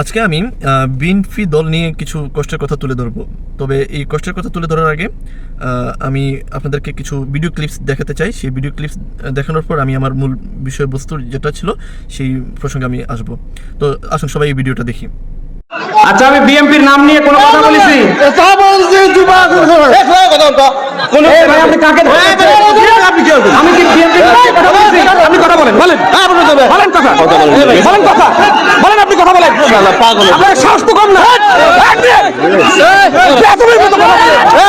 আজকে আমি বিএনপি দল নিয়ে কিছু কষ্টের কথা তুলে ধরবো। তবে এই কষ্টের কথা তুলে ধরার আগে আমি আপনাদেরকে কিছু ভিডিও ক্লিপস দেখাতে চাই। সেই ভিডিও ক্লিপস দেখানোর পর আমি আমার মূল বিষয়বস্তুর যেটা ছিল, সেই প্রসঙ্গে আমি আসব। তো আসুন সবাই এই ভিডিওটা দেখি। আচ্ছা আমি বিএমপির নাম নিয়ে কোনো কথা বলেছি কোন এই ভাই আপনি কাকে ধরছেন? আমি কি বিএমপির আপনি কথা বলেন বলেন বলেন কথা বলেন কথা বলেন আপনি কথা বলেন আপনার সাহস তো কম না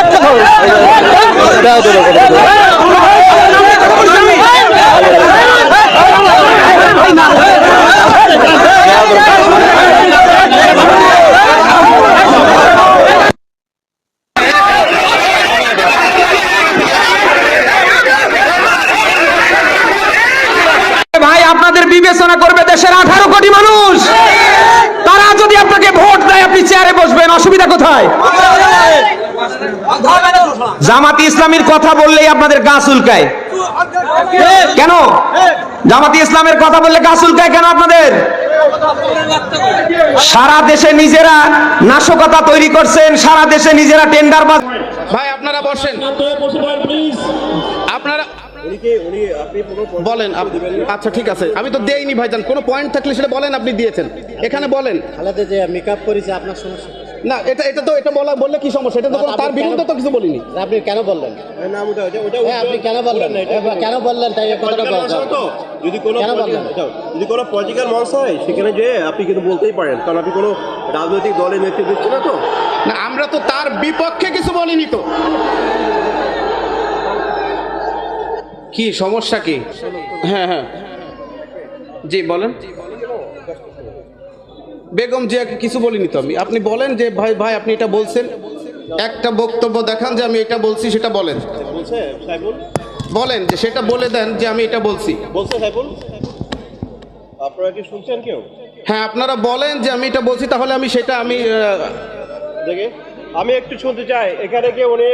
কথা বলেন। ভাই আপনাদের বিবেচনা করবে দেশের আঠারো কোটি মানুষ তারা যদি আপনাকে ভোট দেয় আপনি চেয়ারে বসবেন, অসুবিধা কোথায়? জামাতি ইসলামীর কথা বললেই আপনাদের গা চুলকায়। কেন? জামাতি ইসলামের কথা বললে গা চুলকায় কেন আপনাদের? সারা দেশে নিজেরা নাশকতা তৈরি করছেন, সারা দেশে নিজেরা টেন্ডার ভাই, আপনারা বসেন। বলেন আচ্ছা ঠিক আছে। আমি তো দেইনি ভাইজান। কোনো পয়েন্ট থাকলে সেটা বলেন আপনি দিয়েছেন। এখানে বলেন। খালাতে যে মেকআপ করেছে আপনার সমস্যা? না এটা এটা তো এটা বলা বললে কি সমস্যা? এটা তো কোনো- তার বিরুদ্ধে তো কিছু বলিনি। আপনি কেন বললেন? হ্যাঁ, আপনি কেন বললেন? এটা কেন বললেন তাই এই কথাটা। তো। যদি কোনো কেন বললেন? যদি কোনো পলিটিক্যাল মঞ্চ হয় সেখানে যে আপনি কিন্তু বলতেই পারেন। কারণ আপনি কোনো রাজনৈতিক দলের নেতৃত্ব দিচ্ছেন না তো। না আমরা তো তার বিপক্ষে কিছু বলিনি তো। কি সমস্যা কি? হ্যাঁ হ্যাঁ। জি বলেন। বেগম জিয়াকে কিছু বলিনি তো আমি। আপনি বলেন যে ভাই ভাই আপনি এটা বলছেন। একটা বক্তব্য দেখান যে আমি এটা বলছি সেটা বলেন। বলেন যে সেটা বলে দেন যে আমি এটা বলছি। আপনারা কি শুনছেন কেউ? হ্যাঁ আপনারা বলেন যে আমি এটা বলছি তাহলে আমি সেটা আমি দেখে। আমি একটু শুনতে চাই। এখানে কি উনি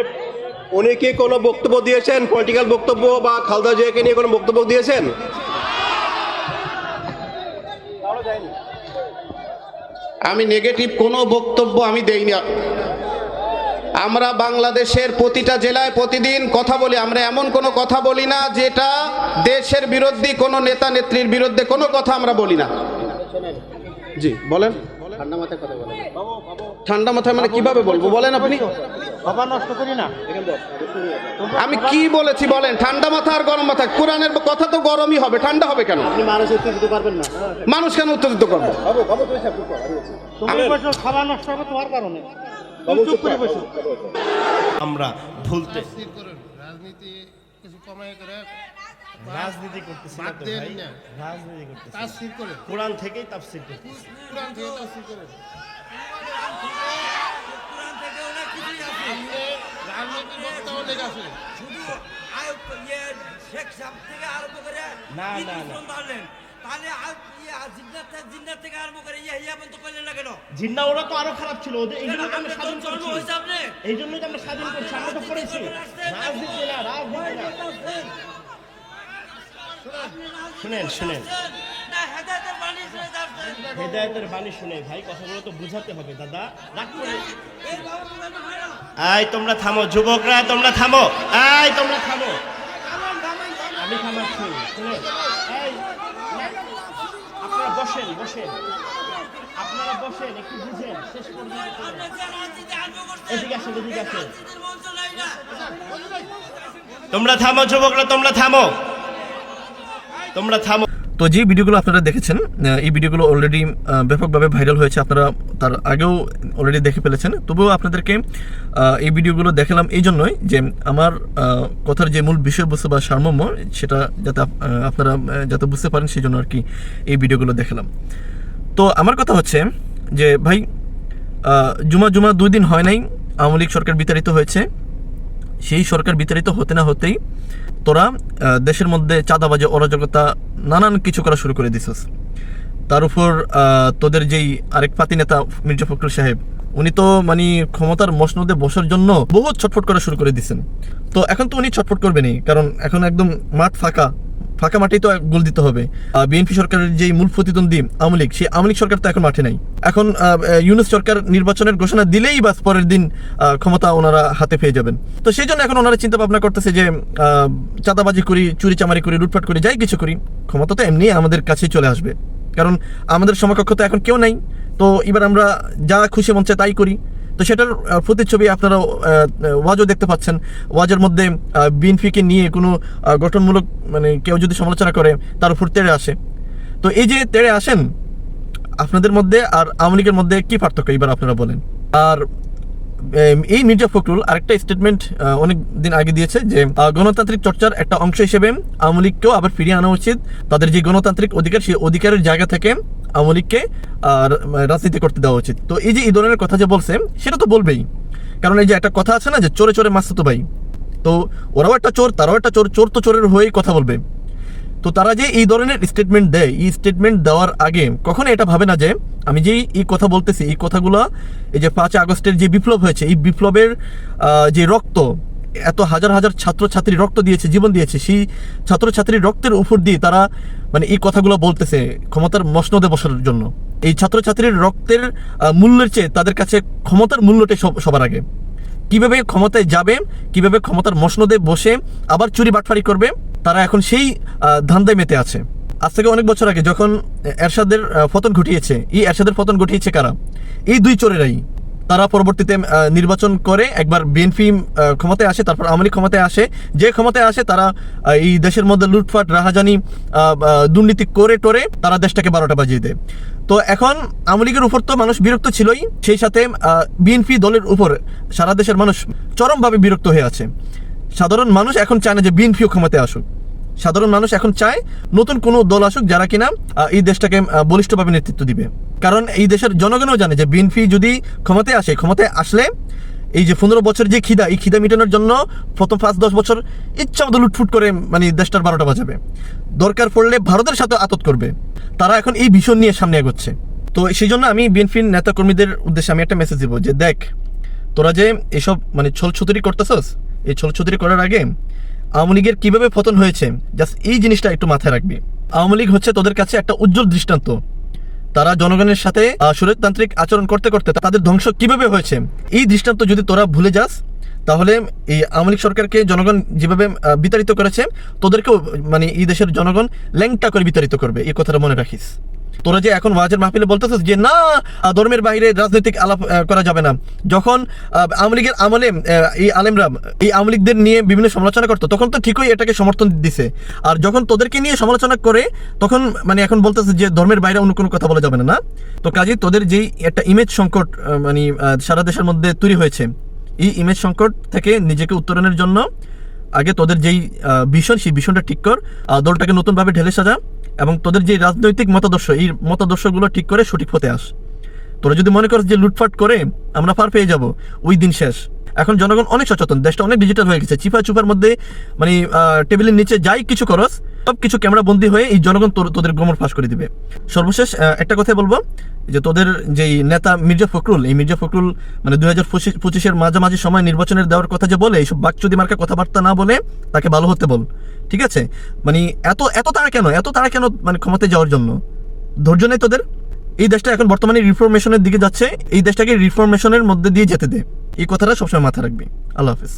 উনি কি কোনো বক্তব্য দিয়েছেন? পলিটিক্যাল বক্তব্য বা খালদা জিয়াকে নিয়ে কোনো বক্তব্য দিয়েছেন? আমি নেগেটিভ কোনো বক্তব্য আমি দেইনি। আমরা বাংলাদেশের প্রতিটা জেলায় প্রতিদিন কথা বলি। আমরা এমন কোনো কথা বলি না যেটা দেশের বিরোধী কোনো নেতা নেত্রীর বিরুদ্ধে কোনো কথা আমরা বলি না। জি বলেন। ঠান্ডা মাথায় কথা বলেন। ঠান্ডা মাথায় মানে কীভাবে বলব? বলেন আপনি। আমি কি বলেছি বলেন? ঠান্ডা মাথা আর গরম মাথা। কোরআনের কথা তো গরমই হবে। ঠান্ডা হবে কেন? আপনি মানুষ উত্তর দিতে পারবেন না। মানুষ কেন উত্তেজিত করব? আমরা ভুলতে রাজনীতি কিছু কমাই করে রাজনীতি করতেছি না তো ভাই। রাজনীতি করতেছি তাফসীর করে কোরআন থেকেই তাফসীর করতেছি। কোরআন থেকে তাফসীর করে আপনি রাজনৈতিক বক্তা অনেক আছে না না না। জিন্না ওরা তো আরও খারাপ ছিল। ওদের এই জন্য আমরা স্বাধীন করছি। এই জন্যই তো আমরা স্বাধীন করছি। আমরা তো করেছি। রাজনীতি না রাজনীতি শুনেন শুনেন। হেদায়তের বাণী শুনে ভাই কথাগুলো তো বুঝাতে হবে দাদা। রাগ করে আয় তোমরা থামো যুবকরা তোমরা থামো। আয় তোমরা থামো। আমি থামাচ্ছি আপনারা বসেন বসেন। আপনারা বসেন একটু বুঝেন শেষ পর্যন্ত এদিকে আসেন এদিকে আসেন। তোমরা থামো যুবকরা তোমরা থামো। তোমরা থামো। তো যে ভিডিওগুলো আপনারা দেখেছেন এই ভিডিওগুলো অলরেডি ব্যাপকভাবে ভাইরাল হয়েছে, আপনারা তার আগেও অলরেডি দেখে ফেলেছেন। তবুও আপনাদেরকে এই ভিডিওগুলো দেখালাম এই জন্যই যে আমার কথার যে মূল বিষয়বস্তু বা সারমর্ম, সেটা যাতে আপনারা যাতে বুঝতে পারেন, সেই জন্য আর কি এই ভিডিওগুলো দেখালাম। তো আমার কথা হচ্ছে যে, ভাই জুমা জুমা দুই দিন হয় নাই, আওয়ামী লীগ সরকার বিতাড়িত হয়েছে। সেই সরকার বিতাড়িত হতে না হতেই তোরা দেশের মধ্যে চাঁদাবাজি, অরাজকতা, নানান কিছু করা শুরু করে দিছিস। তার উপর তোদের যেই আরেক পাতি নেতা মির্জা ফখরুল সাহেব উনি তো মানে ক্ষমতার মসনদে বসার জন্য বহুত ছটফট করা শুরু করে দিচ্ছেন তো এখন তো উনি ছটফট করবেনই, কারণ এখন একদম মাঠ ফাঁকা। ফাঁকা মাঠেই তো গোল দিতে হবে। বিএনপি সরকারের যে মূল প্রতিদ্বন্দ্বী আওয়ামী লীগ, সেই আওয়ামী লীগ সরকার তো এখন মাঠে নাই। এখন ইউনুস সরকার নির্বাচনের ঘোষণা দিলেই বাস পরের দিন ক্ষমতা ওনারা হাতে পেয়ে যাবেন। তো সেই জন্য এখন ওনারা চিন্তা ভাবনা করতেছে যে চাঁদাবাজি করি, চুরি চামারি করি, লুটপাট করি, যাই কিছু করি, ক্ষমতা তো এমনি আমাদের কাছেই চলে আসবে। কারণ আমাদের সমকক্ষ তো এখন কেউ নাই। তো এবার আমরা যা খুশি চায় তাই করি। তো সেটার প্রতিচ্ছবি আপনারা ওয়াজও দেখতে পাচ্ছেন। ওয়াজের মধ্যে বিএনপিকে নিয়ে কোনো গঠনমূলক মানে কেউ যদি সমালোচনা করে, তার উপর তেড়ে আসে। তো এই যে তেড়ে আসেন, আপনাদের মধ্যে আর আওয়ামী লীগের মধ্যে কি পার্থক্য এবার আপনারা বলেন? আর এই মির্জা ফখরুল আরেকটা স্টেটমেন্ট অনেক দিন আগে দিয়েছে যে গণতান্ত্রিক চর্চার একটা অংশ হিসেবে আওয়ামী লীগকেও আবার ফিরিয়ে আনা উচিত। তাদের যে গণতান্ত্রিক অধিকার, সেই অধিকারের জায়গা থেকে আওয়ামী লীগকে রাজনীতি করতে দেওয়া উচিত। তো এই যে এই ধরনের কথা যে বলছে, সেটা তো বলবেই। কারণ এই যে একটা কথা আছে না যে, চোরে চোরে মাছ তো ভাই। তো ওরাও একটা চোর, তারাও একটা চোর চোর তো চোরের হয়েই কথা বলবে। তো তারা যে এই ধরনের স্টেটমেন্ট দেয়, এই স্টেটমেন্ট দেওয়ার আগে কখনো এটা ভাবে না যে আমি যে এই কথা বলতেছি, এই কথাগুলো এই যে পাঁচ আগস্টের যে বিপ্লব হয়েছে, এই বিপ্লবের যে রক্ত, এত হাজার হাজার ছাত্রছাত্রী রক্ত দিয়েছে, জীবন দিয়েছে, সেই ছাত্রছাত্রীর রক্তের উপর দিয়ে তারা মানে এই কথাগুলো বলতেছে ক্ষমতার মসনদে বসার জন্য। এই ছাত্রছাত্রীর রক্তের মূল্যের চেয়ে তাদের কাছে ক্ষমতার মূল্যটাই সবার আগে। কীভাবে ক্ষমতায় যাবে, কীভাবে ক্ষমতার মসনদে বসে আবার চুরি বাটফারি করবে তারা এখন সেই ধান্দায় মেতে আছে। আজ থেকে অনেক বছর আগে যখন এরশাদের পতন ঘটিয়েছে, এই এরশাদের পতন ঘটিয়েছে কারা? এই দুই চোরেরাই। তারা পরবর্তীতে নির্বাচন করে একবার বিএনপি ক্ষমতায় আসে, তারপর আওয়ামী ক্ষমতায় আসে। যে ক্ষমতায় আসে, তারা এই দেশের মধ্যে লুটফাট রাহাজানি দুর্নীতি করে টোরে তারা দেশটাকে বারোটা বাজিয়ে দেয়। তো এখন আওয়ামী লীগের উপর তো মানুষ বিরক্ত ছিলই, সেই সাথে বিএনপি দলের উপর সারা দেশের মানুষ চরমভাবে বিরক্ত হয়ে আছে। সাধারণ মানুষ এখন চায় না যে বিএনপিও ক্ষমতায় আসুক। সাধারণ মানুষ এখন চায় নতুন কোনো দল আসুক যারা কিনা এই দেশটাকে বলিষ্ঠভাবে নেতৃত্ব দিবে। কারণ এই দেশের জনগণও জানে যে বিএনপি যদি ক্ষমতায় আসে, ক্ষমতায় আসলে এই যে পনেরো বছর যে খিদা, এই খিদা মেটানোর জন্য প্রথম পাঁচ, দশ বছর ইচ্ছা মতো লুটফুট করে মানে দেশটার বারোটা বাজাবে। দরকার পড়লে ভারতের সাথে আতত করবে। তারা এখন এই ভীষণ নিয়ে সামনে এগোচ্ছে। তো সেই জন্য আমি বিএনপির নেতা কর্মীদের উদ্দেশ্যে আমি একটা মেসেজ দিব যে, দেখ, তোরা যে এসব মানে ছল ছুতুরি করতেছস এই ছল ছুতুরি করার আগে আওয়ামী লীগের কীভাবে পতন হয়েছে জাস্ট এই জিনিসটা একটু মাথায় রাখবি। আওয়ামী লীগ হচ্ছে তোদের কাছে একটা উজ্জ্বল দৃষ্টান্ত। তারা জনগণের সাথে সুরতান্ত্রিক আচরণ করতে করতে তাদের ধ্বংস কীভাবে হয়েছে? এই দৃষ্টান্ত যদি তোরা ভুলে যাস, তাহলে এই আওয়ামী লীগ সরকারকে জনগণ যেভাবে বিতাড়িত করেছে, তোদেরকেও মানে এই দেশের জনগণ ল্যাংটা করে বিতাড়িত করবে, এই কথাটা মনে রাখিস। তোরা যে এখন ওয়াজের মাহফিলে বলতেছিস যে না ধর্মের বাইরে রাজনৈতিক আলাপ করা যাবে না। যখন আওয়ামী লীগের আমলে এই আলেমরা, এই আওয়ামী লীগদের নিয়ে বিভিন্ন সমালোচনা করতো, তখন তো ঠিকই এটাকে সমর্থন দিছে। আর যখন তোদেরকে নিয়ে সমালোচনা করে, তখন মানে এখন বলতেছে যে ধর্মের বাইরে অন্য কোনো কথা বলা যাবে না না? তো কাজে তোদের যেই একটা ইমেজ সংকট মানে সারা দেশের মধ্যে তৈরি হয়েছে, এই ইমেজ সংকট থেকে নিজেকে উত্তরণের জন্য আগে তোদের যেই ভীষণ, সেই ভীষণটা ঠিক কর দলটাকে নতুনভাবে ঢেলে সাজা এবং তোদের যে রাজনৈতিক মতাদর্শ, এই মতাদর্শগুলো ঠিক করে সঠিক হতে আস। তোরা যদি মনে করিস যে লুটফাট করে আমরা পার পেয়ে যাব, ওই দিন শেষ। এখন জনগণ অনেক সচেতন, দেশটা অনেক ডিজিটাল হয়ে গেছে। চিপা চুপার মধ্যে মানে টেবিলের নিচে যাই কিছু করস সব কিছু ক্যামেরা বন্দি হয়ে এই জনগণ তোদের গোমর ফাঁস করে দিবে। সর্বশেষ একটা কথাই বলব, যে তোদের যেই নেতা মির্জা ফখরুল, এই মির্জা ফখরুল মানে দুই হাজার পঁচিশের মাঝামাঝি সময় নির্বাচনের দেওয়ার কথা যে বলে, এইসব বাকচুদি মার্কা কথাবার্তা না বলে তাকে ভালো হতে বল। ঠিক আছে? মানে এত এত তারা কেন, এত তারা কেন মানে ক্ষমতায় যাওয়ার জন্য? ধৈর্য নেই তোদের? এই দেশটা এখন বর্তমানে রিফরমেশনের দিকে যাচ্ছে, এই দেশটাকে রিফরমেশনের মধ্যে দিয়ে যেতে দে। এই কথাটা সবসময় মাথায় রাখবি। আল্লাহ হাফিজ।